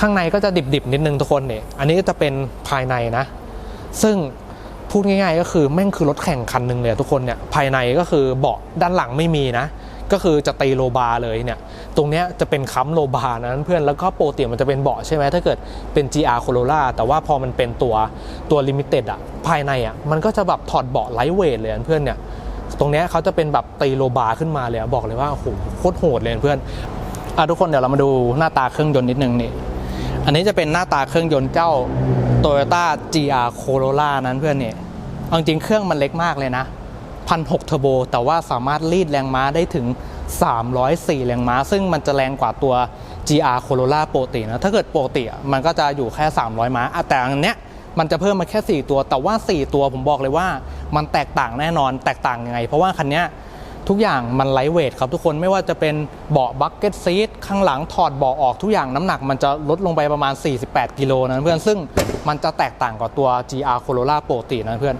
ข้างในก็จะดิบๆนิดนึงทุกคนเนี่ยอันนี้ก็จะเป็นภายในนะ ซึ่งพูดง่ายๆก็คือแม่งคือรถแข่งคันหนึ่งเลยทุกคนเนี่ยภายในก็คือเบาะด้านหลังไม่มีนะ ก็คือจะตีโลบาร์เลยเนี่ยตรงเนี้ยจะเป็นค้ำโลบาร์นะเพื่อนแล้วก็โปรตีมันจะเป็นเบาะใช่ไหมถ้าเกิดเป็น GR Corolla แต่ว่าพอมันเป็นตัวตัว Limited อะภายในอะมันก็จะแบบถอดเบาะไลท์เวทเลยนะเพื่อนเนี่ยตรงเนี้ยเขาจะเป็นแบบตีโลบาร์ขึ้นมาเลยบอกเลยว่าโอ้โหโคตรโหดเลยเพื่อนอะทุกคนเดี๋ยวเรามาดูหน้าตาเครื่องยนต์นิดนึงนี่ อันนี้จะเป็นหน้าตาเครื่องยนต์เจ้า Toyota GR Corolla นั้นเพื่อนเนี่ยเอาจริงเครื่องมันเล็กมากเลยนะพันหกเทอร์โบแต่ว่าสามารถรีดแรงม้าได้ถึง 304 แรงม้า ซึ่งมันจะแรงกว่าตัว GR Corolla ปกตินะ ถ้าเกิดปกติมันก็จะอยู่แค่ 300 ม้า แต่อันเนี้ยมันจะเพิ่มมาแค่ 4 ตัว แต่ว่า 4 ตัวผมบอกเลยว่า มันแตกต่างแน่นอนแตกต่างยังไง เพราะว่าคันเนี้ย ทุกอย่างมันไลท์เวทครับทุกคนไม่ว่าจะเป็นเบาะบักเก็ตซีทข้างหลังถอดเบาะออกทุกอย่างน้ำหนักมันจะลดลงไปประมาณ 48 กิโลนะเพื่อนซึ่งมันจะแตกต่างกว่าตัว GR Corolla ปกตินะเพื่อน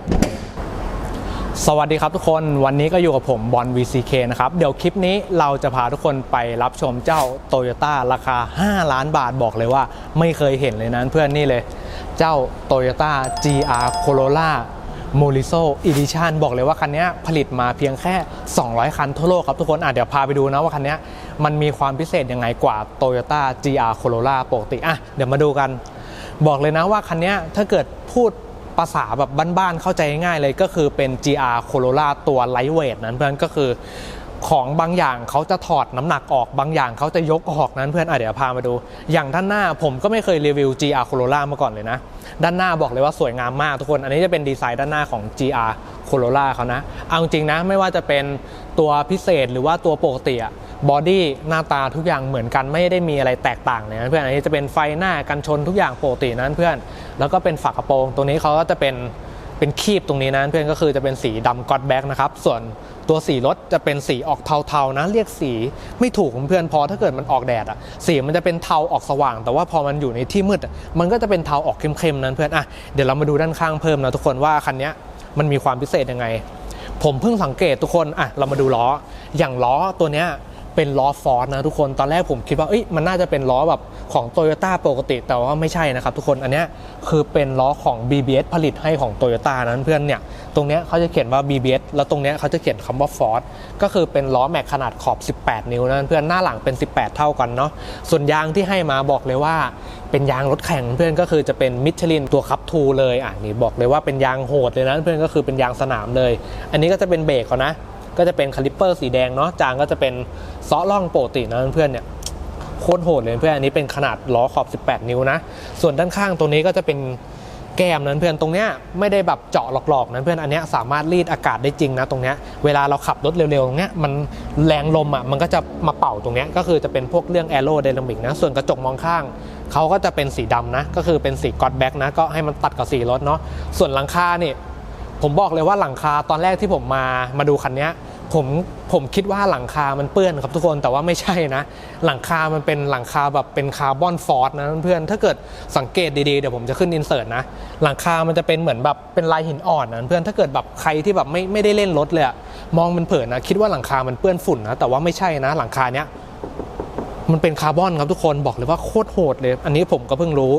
สวัสดีครับทุกคนวันนี้ก็อยู่กับผมบอล VCK นะครับเดี๋ยวคลิปนี้เราจะพาทุกคนไปรับชมเจ้า Toyota ราคา 5 ล้านบาทบอกเลยว่า ไม่เคยเห็นเลยนะเพื่อนนี่เลย เจ้า Toyota GR Corolla m o ริโซ Edition บอกเลยว่าคันนี้ผลิตมาเพียงแค่ 200 คันทั่วโลกครับทุกคนอะเดี๋ยวพาไปดูนะว่าคันนี้มันมีความพิเศษยังไงกว่า Toyota GR Corolla ปกติอะเดี๋ยวมาดูกัน บอกเลยนะว่าคันนี้ถ้าเกิดพูดภาษาแบบบ้านๆเข้าใจง่ายเลยก็คือเป็น GR Corolla ตัวไลท์เวทนั้นเพื่อนก็คือ ของบางอย่างเขาจะถอดน้ำหนักออกบางอย่างเขาจะยกออกนั้นเพื่อนอะเดี๋ยวพามาดู อย่างด้านหน้าผมก็ไม่เคยรีวิว GR Corolla มาก่อนเลยนะ ด้านหน้าบอกเลยว่าสวยงามมากทุกคน อันนี้จะเป็นดีไซน์ด้านหน้าของ GR Corolla เขานะ เอาจริงนะไม่ว่าจะเป็นตัวพิเศษหรือว่าตัวปกติอะบอดี้หน้าตาทุกอย่างเหมือนกันไม่ได้มีอะไรแตกต่างเลยนะเพื่อนอันนี้จะเป็นไฟหน้ากันชนทุกอย่างปกตินั้นเพื่อน แล้วก็เป็นฝากระโปรง ตรงนี้เขาก็จะเป็นเป็นคีบตรงนี้นะเพื่อนก็คือจะเป็นสีดำก็อดแบ็กนะครับส่วน ตัวสีรถจะเป็นสีออกเทาๆนะ เรียกสีไม่ถูกเพื่อนพอถ้าเกิดมันออกแดดอะสีมันจะเป็นเทาออกสว่าง แต่ว่าพอมันอยู่ในที่มืดมันก็จะเป็นเทาออกเข้มๆนั้นเพื่อนอะเดี๋ยวเรามาดูด้านข้างเพิ่มนะทุกคนว่าคันนี้มันมีความพิเศษยังไง ผมเพิ่งสังเกตทุกคนอะเรามาดูล้ออย่างล้อตัวเนี้ย เป็นล้อฟอร์ดนะทุกคนตอนแรกผมคิดว่าเอ้ยมันน่าจะเป็นล้อแบบของ t o y ยต้ปกติ แต่ว่าไม่ใช่นะครับทุกคนอันนี้คือเป็นล้อของ BBS ผลิตให้ของ t o y ยต้นั้นเพื่อนเนี่ยตรงเนี้ยเขาจะเขียนว่า BBS แล้วตรงเนี้ยเขาจะเขียนคำว่า Ford ก็คือเป็นล้อแม็กขนาดขอบ 18 นิ้วนะเพื่อนหน้าหลังเป็น 18 เท่ากันเนาะส่วนยางที่ให้มาบอกเลยว่าเป็นยางรถแข่งเพื่อนก็คือจะเป็นมิชลินตัวคับทูเลยอะนี่บอกเลยว่าเป็นยางโหดเลยนะเพื่อนก็คือเป็นยางสนามเลย อันนี้ก็จะเป็นเบรกเขานะ ก็จะเป็นคาลิปเปอร์สีแดงเนาะจางก็จะเป็นซอล่องปกตินะเพื่อนเนี่ยโคตรโหดเลยเพื่อนอันนี้เป็นขนาดล้อขอบ 18 นิ้วนะ ส่วนด้านข้างตรงนี้ก็จะเป็นแก้มนั้นเพื่อนตรงเนี้ยไม่ได้แบบเจาะหลอกๆนั้นเพื่อนอันเนี้ยสามารถรีดอากาศได้จริงนะตรงเนี้ยเวลาเราขับรถเร็วๆตรงเนี้ยมันแรงลมอะมันก็จะมาเป่าตรงเนี้ยก็คือจะเป็นพวกเรื่องแอโรไดนามิกนะส่วนกระจกมองข้างเขาก็จะเป็นสีดำนะ ก็คือเป็นสีกอดแบ็กนะก็ให้มันตัดกับสีรถเนาะส่วนหลังคาเนี่ย ผมบอกเลยว่าหลังคาตอนแรกที่ผมมามาดูคันนี้ผมผมคิดว่าหลังคามันเปื้อนครับทุกคนแต่ว่าไม่ใช่นะ หลังคามันเป็นหลังคาแบบเป็นคาร์บอนฟอร์ดนะเพื่อนถ้าเกิดสังเกตดีๆเดี๋ยวผมจะขึ้นอินเสิร์ตนะหลังคามันจะเป็นเหมือนแบบเป็นลายหินอ่อนนะเพื่อนถ้าเกิดแบบใครที่แบบไม่ไม่ได้เล่นรถเลยมองมันเผินนะคิดว่าหลังคามันเปื้อนฝุ่นนะแต่ว่าไม่ใช่นะ หลังคาเนี้ยมันเป็นคาร์บอนครับทุกคนบอกเลยว่าโคตรโหดเลย อันนี้ผมก็เพิ่งรู้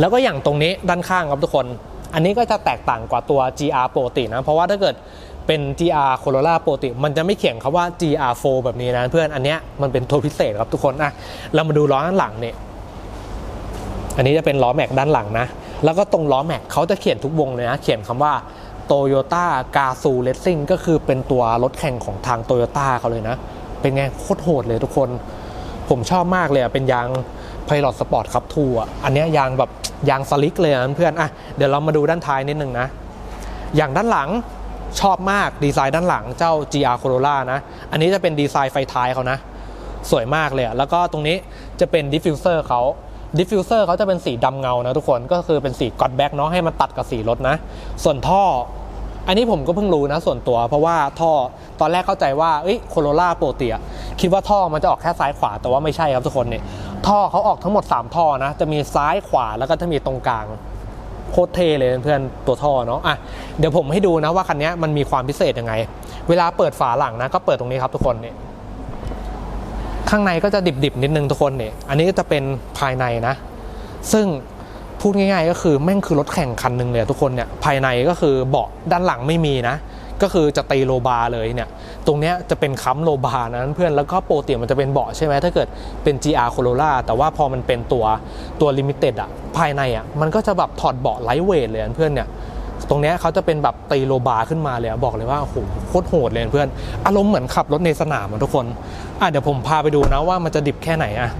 แล้วก็อย่างตรงนี้ด้านข้างครับทุกคน อันนี้ก็จะแตกต่างกว่าตัว GR ปกตินะ เพราะว่าถ้าเกิดเป็น GR Corolla ปกติ มันจะไม่เขียนคำว่า GR4 แบบนี้นะเพื่อน อันเนี้ยมันเป็นตัวพิเศษครับทุกคนอะเรามาดูล้อด้านหลังเนี่ยอันนี้จะเป็นล้อแม็กด้านหลังนะ แล้วก็ตรงล้อแม็กเขาจะเขียนทุกวงเลยนะ เขียนคำว่า Toyota g a z o Racing ก็คือเป็นตัวรถแข่งของทาง Toyota เขาเลยนะ เป็นไงโคตรโหดเลยทุกคน ผมชอบมากเลยอะเป็นยาง Pilot Sport ครับทูอะอันนี้ยางแบบยางสลิกเลยนะเพื่อนอะเดี๋ยวเรามาดูด้านท้ายนิดนึงนะ อย่างด้านหลังชอบมากดีไซน์ด้านหลังเจ้า GR Corolla นะ อันนี้จะเป็นดีไซน์ไฟท้ายเขานะ สวยมากเลย แล้วก็ตรงนี้จะเป็นดิฟฟิวเซอร์เขาดิฟฟิวเซอร์เขาจะเป็นสีดำเงานะทุกคนก็คือเป็นสีกอดแบ็กเนาะให้มันตัดกับสีรถนะ ส่วนท่อ อันนี้ผมก็เพิ่งรู้นะส่วนตัว เพราะว่าท่อตอนแรกเข้าใจว่าเอ้ยโคโรล่าปกติอะคิดว่าท่อมันจะออกแค่ซ้ายขวาแต่ว่าไม่ใช่ครับทุกคนเนี่ย ท่อเขาออกทั้งหมด 3 ท่อนะ จะมีซ้ายขวาแล้วก็จะมีตรงกลางโคตรเทเลยเพื่อนตัวท่อเนาะอะเดี๋ยวผมให้ดูนะว่าคันนี้มันมีความพิเศษยังไง เวลาเปิดฝาหลังนะก็เปิดตรงนี้ครับทุกคนเนี่ยข้างในก็จะดิบๆนิดนึงทุกคนเนี่ยอันนี้ก็จะเป็นภายในนะ ซึ่งพูดง่ายๆก็คือแม่งคือรถแข่งคันหนึ่งเลยทุกคนเนี่ยภายในก็คือเบาะด้านหลังไม่มีนะ ก็คือจะตีโลบาร์เลยเนี่ยตรงเนี้ยจะเป็นค้ำโลบาร์นะเพื่อนแล้วก็โปรตีมันจะเป็นเบาะใช่ไหมถ้าเกิดเป็น GR Corolla แต่ว่าพอมันเป็นตัวตัวลิมิเต็ดอะภายในอะมันก็จะแบบถอดเบาะไลท์เวทเลยเพื่อนเนี่ยตรงเนี้ยเขาจะเป็นแบบตีโลบาร์ขึ้นมาเลยบอกเลยว่าโอ้โหโคตรโหดเลยเพื่อน อารมณ์เหมือนขับรถในสนามอะทุกคนอะเดี๋ยวผมพาไปดูนะว่ามันจะดิบแค่ไหนอะ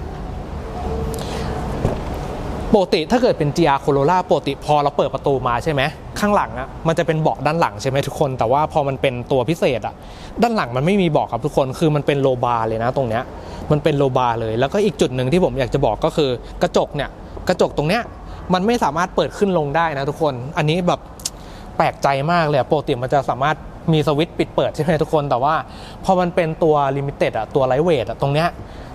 ปกติถ้าเกิดเป็น GR Corolla ปกติพอเราเปิดประตูมาใช่ไหมข้างหลังอะมันจะเป็นเบาะด้านหลังใช่ไหมทุกคน แต่ว่าพอมันเป็นตัวพิเศษอะด้านหลังมันไม่มีเบาะครับทุกคนคือมันเป็นโลบาร์เลยนะตรงเนี้ยมันเป็นโลบาร์เลย แล้วก็อีกจุดหนึ่งที่ผมอยากจะบอกก็คือกระจกเนี่ยกระจกตรงเนี้ยมันไม่สามารถเปิดขึ้นลงได้นะทุกคน อันนี้แบบแปลกใจมากเลยปกติมันจะสามารถมีสวิตช์ปิดเปิดใช่ไหมทุกคน แต่ว่าพอมันเป็นตัวลิมิเต็ดอะตัวไลท์เวทอะตรงเนี้ย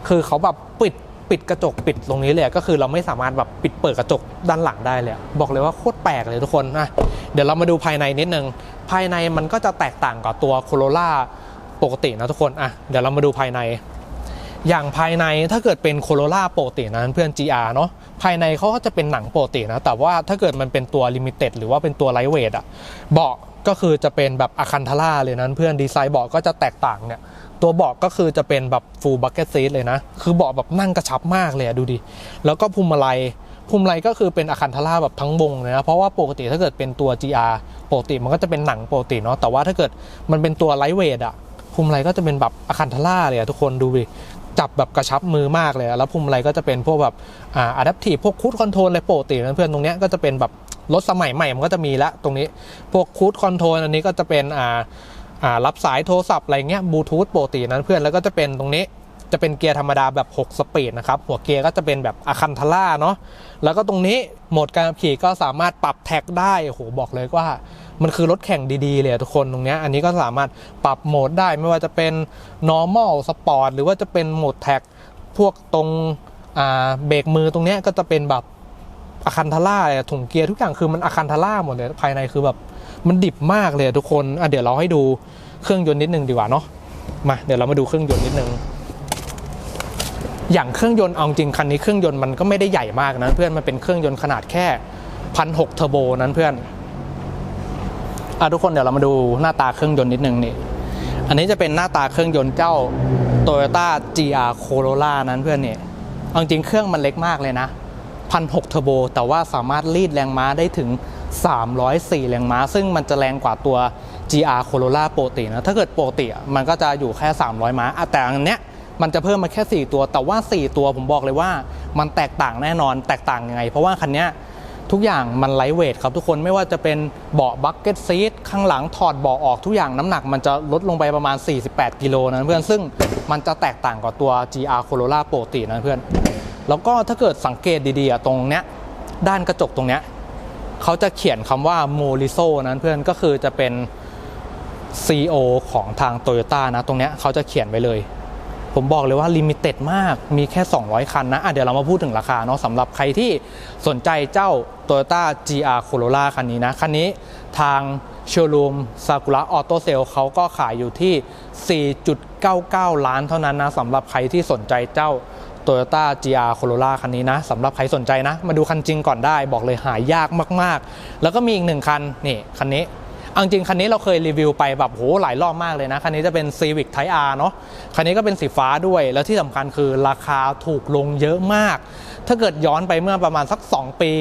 คือเขาแบบปิด ปิดกระจกปิดตรงนี้เลยก็คือเราไม่สามารถแบบปิดเปิดกระจกด้านหลังได้เลย บอกเลยว่าโคตรแปลกเลยทุกคนนะเดี๋ยวเรามาดูภายในนิดนึง ภายในมันก็จะแตกต่างกับตัวโคโรล่าปกตินะทุกคนอะเดี๋ยวเรามาดูภายใน อย่างภายในถ้าเกิดเป็นโคโรล่าปกตินะเพื่อน GR เนาะภายในเขาก็จะเป็นหนังปกตินะ แต่ว่าถ้าเกิดมันเป็นตัวลิมิเต็ดหรือว่าเป็นตัวไลท์เวทอะเบาะ ก็คือจะเป็นแบบอะคันทาร่าเลยนะเพื่อนดีไซน์เบาะก็จะแตกต่างเนี่ยตัวเบาะก็คือจะเป็นแบบฟูลบักเก็ตซีทเลยนะ คือเบาะแบบนั่งกระชับมากเลยดูดิ แล้วก็พุมอะไรพุมอะไรก็คือเป็นอะคันทาร่าแบบทั้งวงเลยนะ เพราะว่าปกติถ้าเกิดเป็นตัว GR ปกติมันก็จะเป็นหนังปกติเนาะ แต่ว่าถ้าเกิดมันเป็นตัวไลท์เวทอะพุมอะไรก็จะเป็นแบบอะคันทาร่าเลยอะทุกคนดูดิ จับแบบกระชับมือมากเลย แล้วพุมอะไรก็จะเป็นพวกแบบอ่าอะดัพทีพวกคูดคอนโทรลอะไรปกตินะเพื่อนตรงเนี้ยก็จะเป็นแบบ รถสมัยใหม่มันก็จะมีละตรงนี้ พวกคูดคอนโทรลอันนี้ก็จะเป็นอ่าอ่ารับสายโทรศัพท์อะไรเงี้ยบลูทูธปกตินะเพื่อนแล้วก็จะเป็นตรงนี้จะเป็นเกียร์ธรรมดาแบบ 6 สปีดนะครับ หัวเกียร์ก็จะเป็นแบบอะคันทาร่าเนาะ แล้วก็ตรงนี้โหมดการขับขี่ก็สามารถปรับแท็กได้ โอ้โห บอกเลยว่า มันคือรถแข่งดีๆเลยทุกคนตรงนี้ อันนี้ก็สามารถปรับโหมดได้ไม่ว่าจะเป็น normal sport หรือว่าจะเป็นโหมดแท็กพวกตรงเบรกมือตรงนี้ก็จะเป็นแบบ อะคันทาร่าเลยอะถุงเกียร์ทุกอย่างคือมันอะคันทาร่าหมดเลยภายในคือแบบมันดิบมากเลยทุกคนอะเดี๋ยวเราให้ดูเครื่องยนต์นิดนึงดีกว่าเนาะมาเดี๋ยวเรามาดูเครื่องยนต์นิดนึงอย่างเครื่องยนต์เอาจริงคันนี้เครื่องยนต์มันก็ไม่ได้ใหญ่มากนะเพื่อนมันเป็นเครื่องยนต์ขนาดแค่พันหกเทอร์โบนั้นเพื่อนอะทุกคนเดี๋ยวเรามาดูหน้าตาเครื่องยนต์นิดนึงนี่อันนี้จะเป็นหน้าตาเครื่องยนต์เจ้า Toyota GR Corolla นั้นเพื่อนเนี่ยเอาจริงเครื่องมันเล็กมากเลยนะ พันหกเทอร์โบแต่ว่าสามารถรีดแรงม้าได้ถึง 304 แรงม้า ซึ่งมันจะแรงกว่าตัว GR Corolla ปกตินะ ถ้าเกิดปกติมันก็จะอยู่แค่ 300 ม้า แต่อันเนี้ยมันจะเพิ่มมาแค่ 4 ตัว แต่ว่า 4 ตัวผมบอกเลยว่ามันแตกต่างแน่นอน แตกต่างยังไง เพราะว่าคันเนี้ยทุกอย่างมันไลท์เวทครับทุกคนไม่ว่าจะเป็นเบาะบักเก็ตซีทข้างหลังถอดเบาะออกทุกอย่างน้ำหนักมันจะลดลงไปประมาณ 48 กิโลนะเพื่อน ซึ่งมันจะแตกต่างกับตัว GR Corolla ปกตินะเพื่อน แล้วก็ถ้าเกิดสังเกตดีๆตรงเนี้ยด้านกระจกตรงเนี้ยเขาจะเขียนคำว่าโมลิโซนั้นเพื่อนก็คือจะเป็น CEO ของทาง Toyota นะ ตรงเนี้ยเขาจะเขียนไว้เลย ผมบอกเลยว่าลิมิเต็ดมากมีแค่ 200 คันนะะเดี๋ยวเรามาพูดถึงราคาเนาะสำหรับใครที่สนใจเจ้า Toyota GR Corolla คันนี้นะ คันนี้ทางโชว์รูมซากุระออโต้เซลเขาก็ขายอยู่ที่ 4.99 ล้านเท่านั้นนะสำหรับใครที่สนใจเจ้า Toyota GR Corolla คันนี้นะสำหรับใครสนใจนะ มาดูคันจริงก่อนได้บอกเลยหายากมากๆ แล้วก็มีอีกหนึ่งคันนี่คันนี้เอาจริงคันนี้เราเคยรีวิวไปแบบโหหลายรอบมากเลยนะ คันนี้จะเป็น Civic Type R เนาะคันนี้ก็เป็นสีฟ้าด้วยแล้วที่สำคัญคือราคาถูกลงเยอะมาก ถ้าเกิดย้อนไปเมื่อประมาณสัก 2 ปี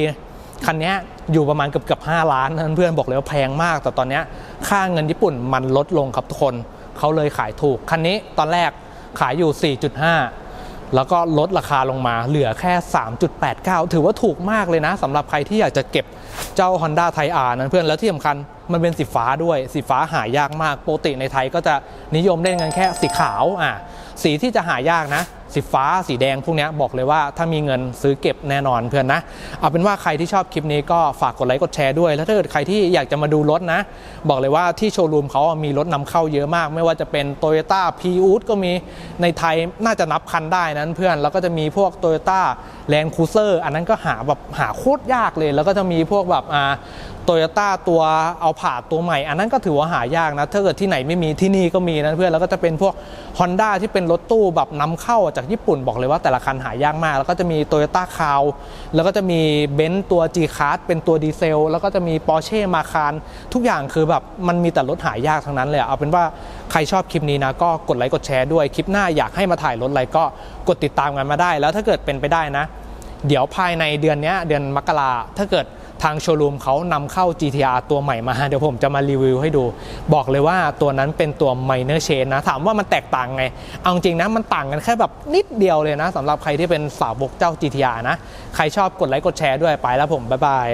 คันนี้อยู่ประมาณเกือบเกือบ5ล้านเพื่อนบอกเลยว่าแพงมาก แต่ตอนนี้ค่าเงินญี่ปุ่นมันลดลงครับทุกคน เขาเลยขายถูก คันนี้ตอนแรกขายอยู่ 4.5 แล้วก็ลดราคาลงมาเหลือแค่ 3.89 ถือว่าถูกมากเลยนะสำหรับใครที่อยากจะเก็บเจ้า Honda t y R นั้นเพื่อนแล้วที่สำคัญมันเป็นสีฟ้าด้วยสีฟ้าหายากมากปกติในไทยก็จะนิยมเล่นกันแค่สีขาวอะสีที่จะหายากนะ สีฟ้าสีแดงพวกนี้บอกเลยว่าถ้ามีเงินซื้อเก็บแน่นอนเพื่อนนะ เอาเป็นว่าใครที่ชอบคลิปนี้ก็ฝากกดไลค์กดแชร์ด้วย แล้วถ้าเกิดใครที่อยากจะมาดูรถนะ บอกเลยว่าที่โชว์รูมเขามีรถนำเข้าเยอะมาก ไม่ว่าจะเป็น t o y ยต้าพีอูดก็มีในไทยน่าจะนับคันได้นั้นเพื่อนแล้วก็จะมีพวก t o y ยต้าแลนด์คูเซอร์อันนั้นก็หาแบบหาโคตรยากเลย แล้วก็จะมีพวกแบบอ่าโตโยต้าตัวเอาผ่าตัวใหม่ อันนั้นก็ถือว่าหายากนะ ถ้าเกิดที่ไหนไม่มีที่นี่ก็มีนะเพื่อนแล้วก็จะเป็นพวก Honda ที่เป็นรถตู้แบบนำเข้าจากญี่ปุ่นบอกเลยว่าแต่ละคันหายากมาก แล้วก็จะมี Toyota c a r แล้วก็จะมีเบนซ์ตัว G Class เป็นตัวดีเซล แล้วก็จะมี Porsche Macan ทุกอย่างคือแบบมันมีแต่รถหายากทั้งนั้นเลยเอาเป็นว่าใครชอบคลิปนี้นะก็กดไลค์กดแชร์ด้วยคลิปหน้าอยากให้มาถ่ายรถอะไรก็กดติดตามกันมาได้ แล้วถ้าเกิดเป็นไปได้นะ เดี๋ยวภายในเดือนนี้เดือนมกราถ้าเกิด ทางโชว์รูมเขานำเข้า GTR ตัวใหม่มา เดี๋ยวผมจะมารีวิวให้ดู บอกเลยว่าตัวนั้นเป็นตัว minor change นะ ถามว่ามันแตกต่างไง เอาจริงนะ มันต่างกันแค่แบบนิดเดียวเลยนะสำหรับใครที่เป็นสาวกเจ้า GTR นะ ใครชอบกดไลค์กดแชร์ด้วยไปแล้วผมบ๊ายบาย